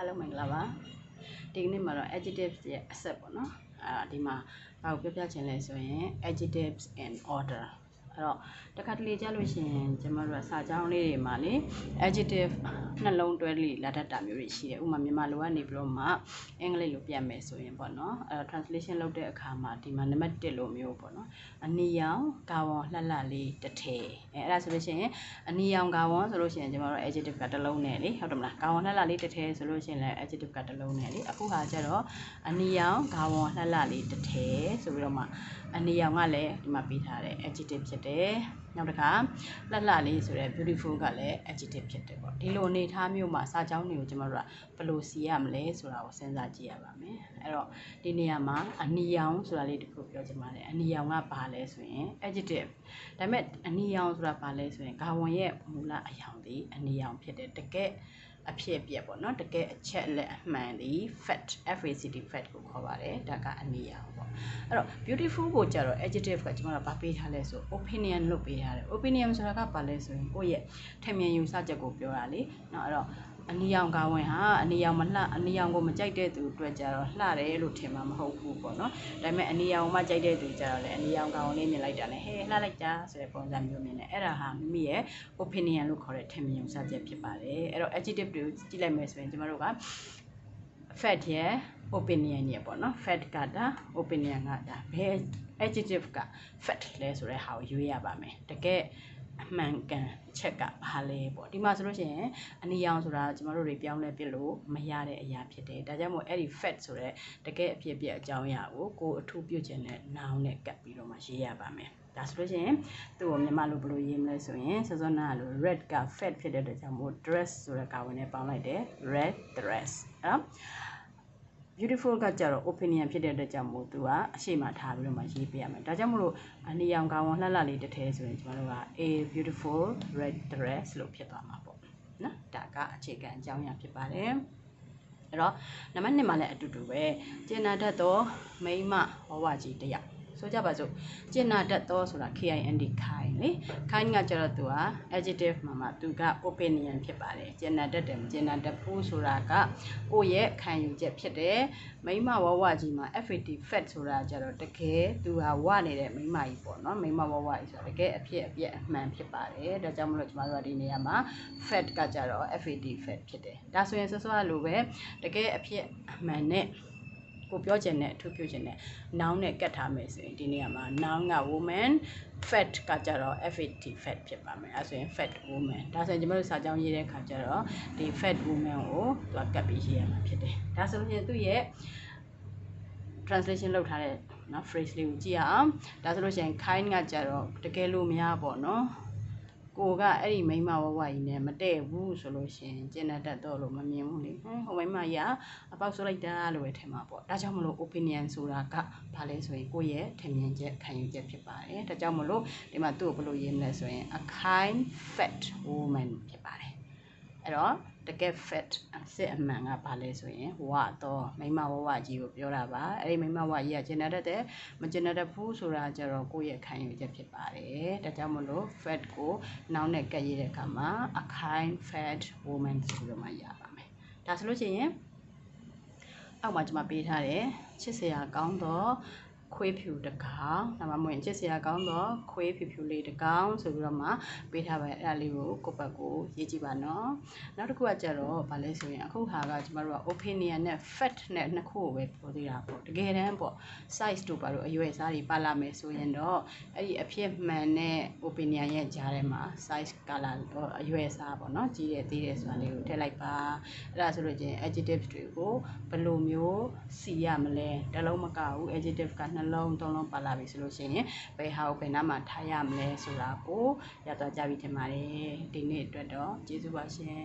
အားလုံးမင်္ဂလာပါဒီကနေ့မှာတော့ adjectives ရဲ့အဆက်ပေါ့နော်အာဒီမှာဘာကိုပြောပြချင်လဲဆိုရင် adjectives in order အဲ့တော့တခါတလေကြားလို့ရှိရင်ကျမတို့ကစာကြောင်းလေးတွေမှာလေ adjective နှလုံးတွဲလေးလာတတ်တာမျိုးတွေရှိတယ်ဥပမာမြန်မာလိုကနေပြီးတော့မှအင်္ဂလိပ်လိုပြန်မယ်ဆိုရင်ပေါ့နော်အဲ့တော့ translation လုပ်တဲ့အခါမှာဒီမှာနံပါတ်1လိုမျိုးပေါ့နော်အနီရောင်ကာဝေါ်လှလှလေးတစ်ထည်အဲအဲ့ဒါဆိုလို့ရှိရင်အနီရောင်ကာဝေါ်ဆိုလို့ရှိရင်ကျမတို့ adjective ကတစ်လုံးနဲ့လေဟုတ်တယ်မလားကာဝေါ်လှလှလေးတစ်ထည်ဆိုလို့ရှိရင်လည်း adjective ကတစ်လုံးနဲ့လေအခုဟာကျတော့အနီရောင်ကာဝေါ်လှလှလေးတစ်ထည်ဆိုပြီးတော့မှအနီရောင်ကလည်းဒီမှာပေးထားတဲ့ adjective ဖြစ်တယ်နောက်တစ်ခါလှလှလေးဆိုတဲ့ beautiful ကလည်း adjective ဖြစ်တယ်ပေါ့ဒီလိုအနေထားမျိုးမှာစာကြောင်းတွေကိုကျမတို့ကဘယ်လိုစီရမလဲဆိုတာကိုစဉ်းစားကြည့်ရပါမယ်အဲ့တော့ဒီနေရာမှာအနီရောင်ဆိုတာလေးတခုပြောချင်ပါတယ်အနီရောင်ကဘာလဲဆိုရင် adjective ဒါပေမဲ့အနီရောင်ဆိုတာဘာလဲဆိုရင်ဂါဝန်ရဲ့မူလအယောင်ဒီအနီရောင်ဖြစ်တယ်တကယ်အဖြစ်ပြက်ပေါ့နော်တကယ်အချက်လက်အမှန်ဒီ fact fact fact ကိုခေါ်ပါတယ်ဒါကအနီရောင်ပေါ့အဲ့တော့ beautiful ကိုကြတော့ adjective ကကျွန်တော်ကဗာပေးထားလဲဆို opinion လို့ပေးပေးထားတယ် opinion ဆိုတာကဘာလဲဆိုရင်ကိုယ့်ရဲ့ထင်မြင်ယူဆချက်ကိုပြောတာလေနော်အဲ့တော့အနီရောင်ကာဝင်ဟာအနီရောင်မလှအနီရောင်ကိုမကြိုက်တဲ့သူအတွက်ကြတော့လှတယ်လို့ထင်မှာမဟုတ်ဘူးပေါ့နော်ဒါပေမဲ့အနီရောင်မှကြိုက်တဲ့သူကြတော့လည်းအနီရောင်ကာဝင်လေးမြင်လိုက်တာနဲ့ဟဲ့လှလိုက်တာဆိုတဲ့ပုံစံမျိုးမြင်တယ်အဲ့ဒါဟာမိမိရဲ့ opinion လို့ခေါ်တဲ့ထင်မြင်ယူဆချက်ဖြစ်ပါတယ်အဲ့တော့ adjective တွေကိုကြည့်လိုက်မယ်ဆိုရင်ကျမတို့က fact ရဲ့ opinion ရဲ့ပေါ့နော် fact ကဒါ opinion ကဒါဘယ် adjective က fact လဲဆိုတဲ့ဟာကိုရွေးရပါမယ်တကယ်အမှန်ကန်ချက်ကဘာလဲပေါ့ဒီမှာဆိုလို့ရှိရင်အနီရောင်ဆိုတာကျမတို့တွေပြောင်းလဲပြလို့မရတဲ့အရာဖြစ်တယ်ဒါကြောင့်မို့အဲ့ဒီ fact ဆိုတဲ့တကယ်အဖြစ်အပျက်အကြောင်းအရာကိုကိုအထူးပြုခြင်းနဲ့ noun နဲ့ကပ်ပြီးတော့မှရေးရပါမယ်ဒါဆိုလို့ရှိရင်သူ့ကိုမြန်မာလိုဘယ်လိုရေးမလဲဆိုရင်စောစောနာလို red က fat ဖြစ်တဲ့အတွက်ကြောင့်မို့ dress ဆိုတဲ့ကာဝင်နဲ့ပေါင်းလိုက်တယ် red dress အဲ့ beautiful ကကြတော့ opinion ဖြစ်တဲ့အတွက်ကြောင့်မို့သူကအရှိမထားပြီးတော့မှရေးပေးရမယ်ဒါကြောင့်မလို့အနီရောင်ကောင်လှလှလေးတစ်ထဲဆိုရင်ကျွန်တော်တို့က a beautiful red dress လို့ဖြစ်သွားမှာပေါ့နော်ဒါကအခြေခံအကြောင်းအရာဖြစ်ပါတယ်အဲ့တော့နံပါတ်1မှာလည်းအတူတူပဲကျင်နာတတ်သောမိမဝဝကြီးတစ်ယောက် ဆိုကြပါစို့ကျင်နာတတ်သောဆိုတာ KIND ခိုင်လေခိုင်ကကျတော့သူက adjective မှာမှာသူက opinion ဖြစ်ပါတယ်ကျင်နာတတ်တယ်မကျင်နာတတ်ဘူးဆိုတာကကိုယ့်ရဲ့ခံယူချက်ဖြစ်တယ်မိမဝဝကြီးမှာ FAT fact ဆိုတာကျတော့တကယ်သူဟာဝနေတဲ့မိမကြီးပေါ့နော်မိမဝဝကြီးဆိုတာတကယ်အဖြစ်အပျက်အမှန်ဖြစ်ပါတယ်ဒါကြောင့်မလို့ကျွန်တော်တို့ကဒီနေရာမှာ fact ကကျတော့ FAT fact ဖြစ်တယ်ဒါဆိုရင်စောစောလိုပဲတကယ်အဖြစ်အမှန်နဲ့ ကိုပြောချင်တဲ့အထူးပြုချင်တဲ့ noun နဲ့ကတ်ထားမယ်ဆိုရင်ဒီနေရာမှာ noun က woman fat ကကြတော့ fat fat ဖြစ်ပါမယ်အဲဆိုရင် fat woman ဒါဆိုရင်ကျွန်တော်တို့စာကြောင်းရေးတဲ့ခါကျတော့ဒီ fat woman ကိုသူကကတ်ပြီးရေးရမှာဖြစ်တယ်ဒါဆိုရင်သူ့ရဲ့ translation လုပ်ထားတဲ့နော် phrase လေးကိုကြည့်အောင်ဒါဆိုလို့ရှိရင် kind ကကြတော့တကယ်လို့မရပေါ့နော် ကိုကအဲ့ဒီမိမဝဝကြီးနဲ့မတည့်ဘူးဆိုလို့ရှင်ကျင်တတ်တော့လို့မမြင်ဘူးလေဟမ်ဟိုမိမကြီးကအပေါက်ဆိုလိုက်တာလို့ပဲထင်မှာပေါ့ဒါကြောင့်မလို့ opinion ဆိုတာကဘာလဲဆိုရင်ကိုယ့်ရဲ့ထင်မြင်ချက်ခံယူချက်ဖြစ်ပါတယ်ဒါကြောင့်မလို့ဒီမှာသူ့ကိုဘယ်လိုရေးမလဲဆိုရင် a kind fat woman ဖြစ်ပါတယ် အဲ့တော့တကယ် fat စစ်အမှန်ကဘာလဲဆိုရင်ဝါတော့မိမဝဝကြီးကိုပြောတာပါအဲ့ဒီမိမဝကြီးကကျင်တတ်တဲ့မကျင်တတ်ဘူးဆိုတာကြတော့ကိုယ့်ရဲ့ခံယူချက်ဖြစ်ပါတယ်ဒါကြောင့်မလို့ fat ကိုနောက်နဲ့ကပ်ရတဲ့အခါမှာ a kind fat woman ဆိုတော့မှရပါမယ်ဒါဆိုလို့ရှိရင်အောက်မှာကျွန်မပေးထားတယ်ချစ်စရာကောင်းတော့ ခွေးဖြူတကောင်ဒါမှမဟုတ်ရင်ချစ်စရာကောင်းတော့ခွေးဖြူဖြူလေးတကောင်ဆိုပြီးတော့မှပေးထားပါအဲ့ဒါလေးကိုကိုယ့်ဘက်ကိုရေးကြည့်ပါနော်နောက်တစ်ခုကကြတော့ဗာလဲဆိုရင်အခုဟာကကျမတို့က opinion နဲ့ fact နဲ့နှစ်ခုကိုပဲပြောသေးတာပေါ့တကယ်တမ်းပေါ့ size တို့ဘာလို့အရွယ်စားတွေပါလာမယ်ဆိုရင်တော့အဲ့ဒီအဖြစ်မှန်တဲ့ opinion ရဲ့ကြားထဲမှာ size color အရွယ်စားပေါ့နော်ကြီးတယ်သေးတယ်ဆိုတာလေးကိုထည့်လိုက်ပါအဲ့ဒါဆိုလို့ချင်း adjective တွေကိုဘယ်လိုမျိုးစီရမလဲတလုံးမကဘူး adjective ကနှလုံးသုံးလုံးပါလာပြီဆိုလို့ရှိရင်ဘယ်ဟာကိုဘယ်နားမှာထားရမလဲဆိုတာကိုရတော့ကြပြီထင်ပါတယ်ဒီနေ့အတွက်တော့ကျေးဇူးပါရှင်